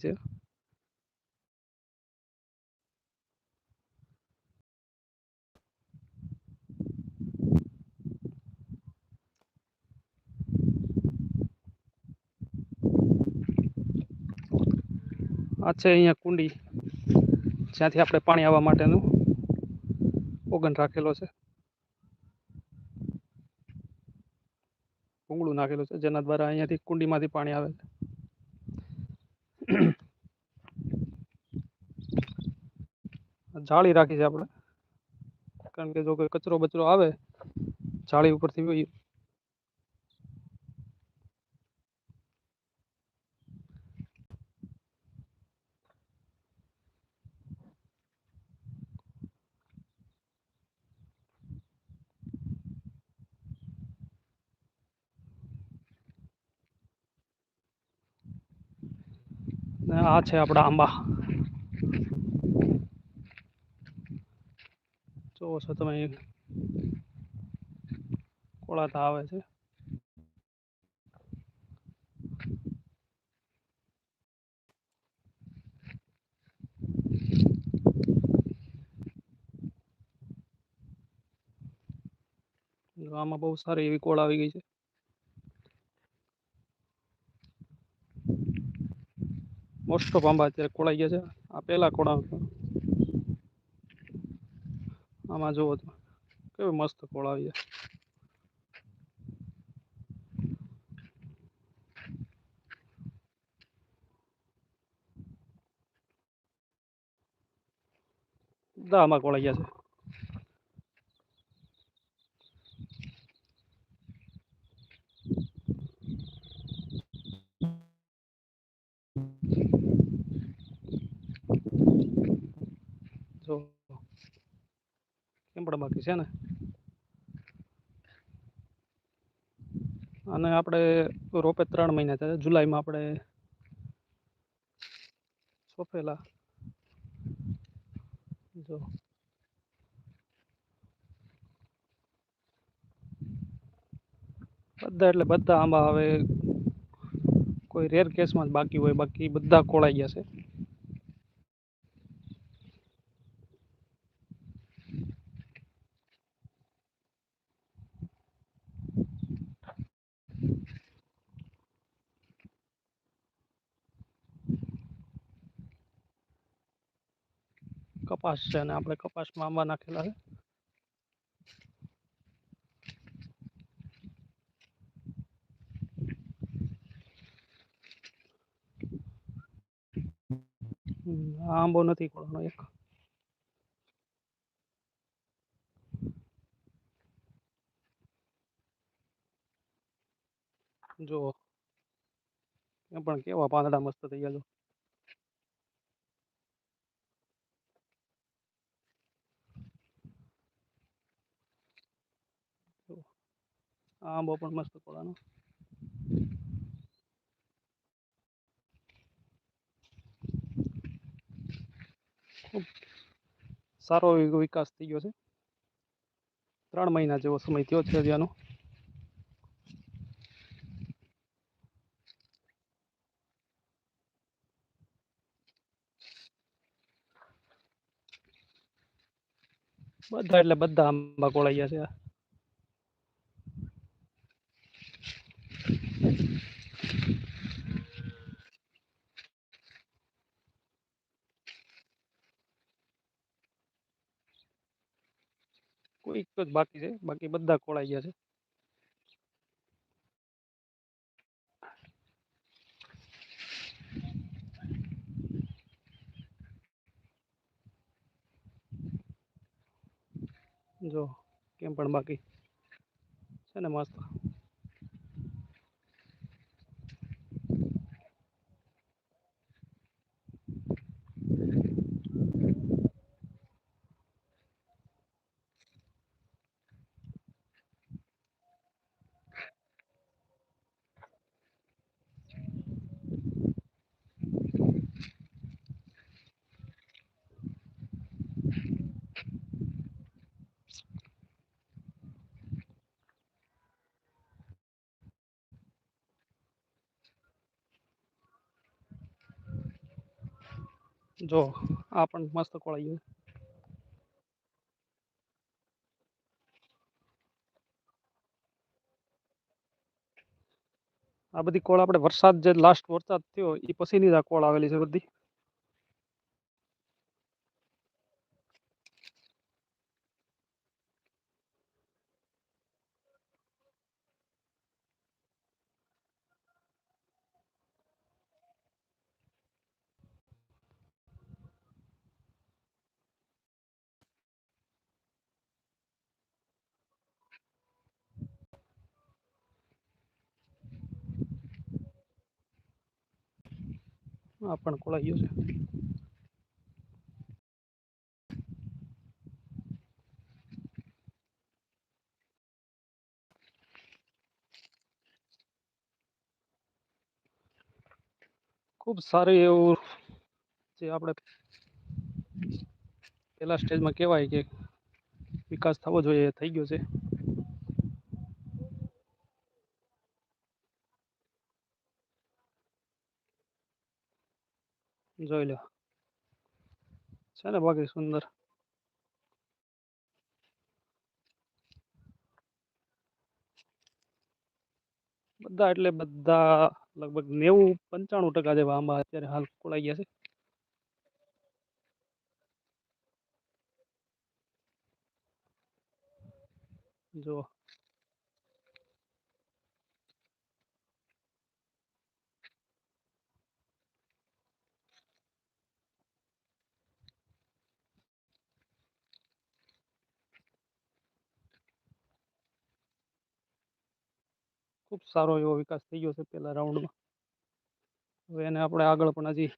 ગઈ છે? આ છે અહીંયા કુંડી. જ્યાંથી આપણે પાણી આવવા માટેનું ઓગન રાખેલો છે. ભૂંગળું નાખેલું છે, જેના દ્વારા અહીંયાથી કુંડીમાંથી પાણી આવે છે. જાળી રાખી છે આપણે. કારણ કે જો કોઈ કચરો બચરો આવે, જાળી ઉપરથી આ છે આપણા આંબા. છો તમે કોળાતા આવે છે. આમાં બહુ સારી એવી કોળ આવી ગઈ છે. મોસ્ટ ઓફ આંબા અત્યારે કોળાઈ ગયા છે. આ પહેલા કોળા આમાં જુઓ તો. કેવી મસ્ત કોળ બધા આમાં કોળાઈ ગયા છે જો કેમ પણ બાકી છે ને? અને આપણે રોપે ત્રણ મહિના થયા જુલાઈમાં આપણે સોંપેલા. જો. બધા એટલે બધા આંબા હવે કોઈ રેર કેસમાં જ બાકી હોય. બાકી બધા ખોળાઈ ગયા છે. કપાસ છે અને આપણે કપાસમાં આંબા નાખેલા છે હમ, આ આંબો નથી કોળાનો એક જો એ પણ કેવા પાંદડા મસ્ત થઈ ગયા જો જો. આ આંબો પણ મસ્ત કોળાનો ખૂબ સારો એવો વિકાસ થઈ ગયો છે. ત્રણ મહિના જેવો સમય થયો છે હજી આનો. બધા એટલે બધા આંબા કોળાઈ ગયા છે કોઈક જ બાકી છે, બાકી બધા ખોળાઈ ગયા છે. જો, કેમ પણ બાકી? છે ને, મસ્ત. જો આ પણ મસ્ત કોળાઈ ગયું આ બધી કોળ આપણે વરસાદ જે લાસ્ટ વરસાદ થયો એ પછીની જ આ કોળ આવેલી છે બધી આ પણ કોળાઈ ગયું છે. ખૂબ સારું એવું જે આપણે પેલા સ્ટેજમાં કહેવાય કે વિકાસ થવો જોઈએ થઈ ગયો છે. જોઈ લો. છે ને બાકી સુંદર. બધા એટલે બધા લગભગ નેવું પંચાણું ટકા જેવા આંબા અત્યારે હાલ કોળાઈ ગયા છે. જો ખૂબ સારો એવો વિકાસ થઈ ગયો છે પહેલા રાઉન્ડમાં હવે એને આપણે આગળ પણ હજી